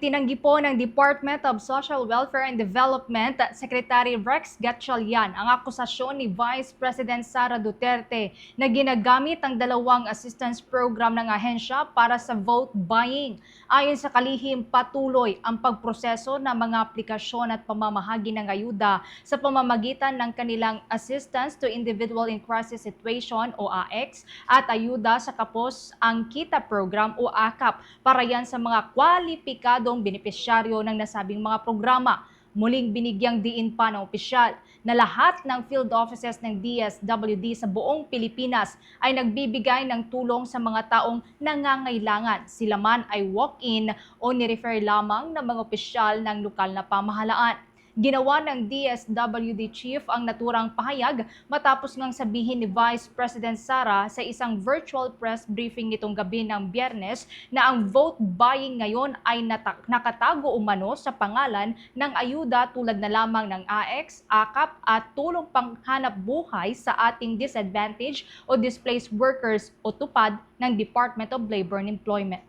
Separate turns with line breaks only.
Tinanggi po ng Department of Social Welfare and Development Secretary Rex Gatchalian ang akusasyon ni Vice President Sara Duterte na ginagamit ang dalawang assistance program ng ahensya para sa vote buying. Ayon sa kalihim, patuloy ang pagproseso ng mga aplikasyon at pamamahagi ng ayuda sa pamamagitan ng kanilang Assistance to Individual in Crisis Situation o AX at ayuda sa kapos ang kita program o AKAP para yan sa mga kwalipikadong benepisyaryo ng nasabing mga programa. Muling binigyang diin pa ng opisyal na lahat ng field offices ng DSWD sa buong Pilipinas ay nagbibigay ng tulong sa mga taong nangangailangan. Sila man ay walk-in o nirefer lamang ng mga opisyal ng lokal na pamahalaan. Ginawa ng DSWD Chief ang naturang pahayag matapos ngang sabihin ni Vice President Sara sa isang virtual press briefing nitong gabi ng biyernes na ang vote buying ngayon ay nakatago umano sa pangalan ng ayuda tulad na lamang ng AX, AKAP at tulong panghanap buhay sa ating disadvantaged o displaced workers o tupad ng Department of Labor and Employment.